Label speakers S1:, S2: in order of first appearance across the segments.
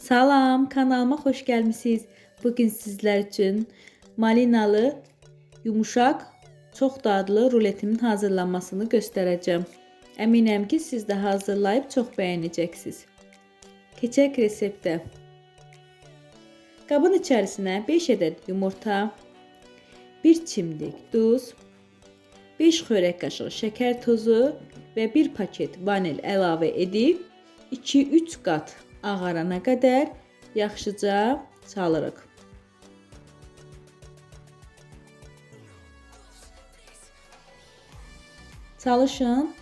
S1: Salam, kanalıma xoş gəlmisiniz. Bugün sizlər üçün malinalı, yumuşaq, çox dadlı ruletimin hazırlanmasını göstərəcəm. Əminəm ki, siz də hazırlayıb çox bəyənəcəksiniz. Keçək reseptə. Qabın içərisinə 5 ədəd yumurta, 1 çimdik duz, 5 xörək qaşığı şəkər tozu və 1 paket vanil əlavə edib 2-3 qat ağarana qədər yaxşıca çalırıq. Çalışın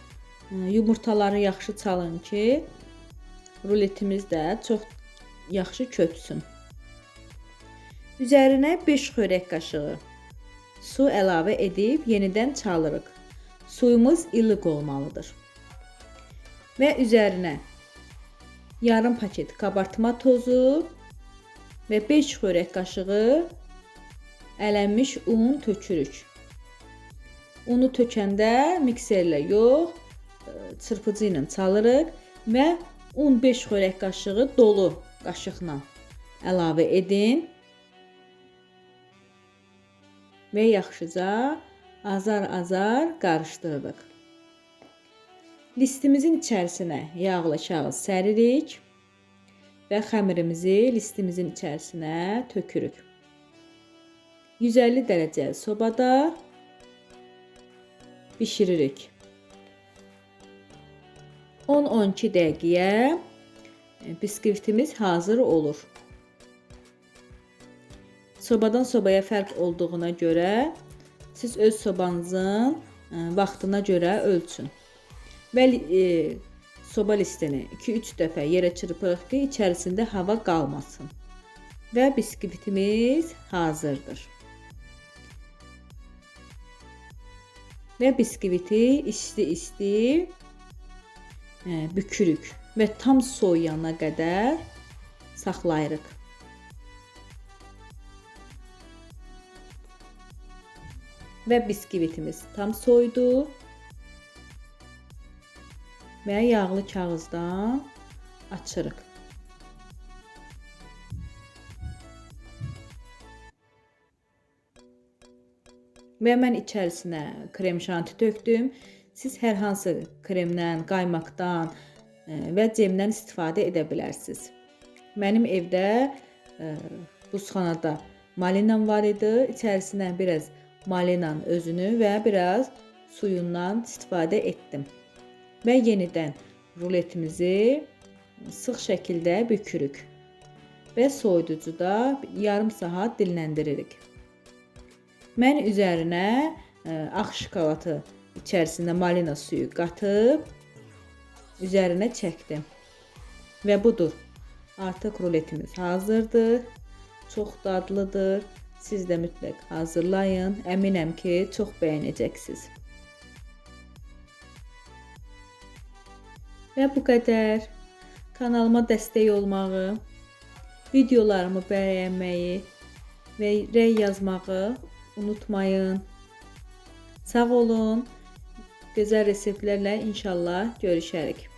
S1: yumurtaları yaxşı çalın ki, ruletimiz də çox yaxşı köpsün. Üzərinə 5 xörək qaşığı su əlavə edib yenidən çalırıq. Suyumuz ilıq olmalıdır. Və üzərinə yarım paket kabartma tozu və 5 xörək qaşığı ələnmiş un tökürük. Unu tökəndə mikserlə yox, e, çırpıcı ilə çalırıq və un 5 xörək qaşığı dolu qaşıqla əlavə edin. Və yaxşıca azar-azar qarışdırırıq. Listimizin içərisinə yağlı kağız səririk və xəmirimizi listimizin içərisinə tökürük. 150 dərəcə sobada bişiririk. 10-12 dəqiqəyə biskvitimiz hazır olur. Sobadan sobaya fərq olduğuna görə siz öz sobanızın e, vaxtına görə ölçün. Və e, soba listini 2-3 dəfə yerə çırpırıq ki, içərisində hava qalmasın. Və biskvitimiz hazırdır. Və biskviti isti-isti e, bükürük və tam soyuyana qədər saxlayırıq. Və biskvitimiz tam soydu. Və yağlı kağızdan açırıq. Və mən içərisinə krem şanti tökdüm. Siz hər hansı kremdən, qaymaqdan e, və cemdən istifadə edə bilərsiniz. Mənim evdə e, buzxanada malinam var idi. İçərisinə biraz malinanın özünü və biraz suyundan istifadə etdim. Və yenidən ruletimizi sıx şəkildə bükürük və soyuducuda yarım saat dinləndiririk. Mən üzərinə e, ağ şokoladı içərisində malina suyu qatıb üzərinə çəkdim. Və budur. Artıq ruletimiz hazırdır. Çox dadlıdır. Siz də mütləq hazırlayın. Əminəm ki, çox bəyənəcəksiniz. Və bu qədər. Kanalıma dəstək olmağı, videolarımı bəyənməyi və rəy yazmağı unutmayın. Sağ olun. Gözəl reseptlərlə inşallah görüşərik.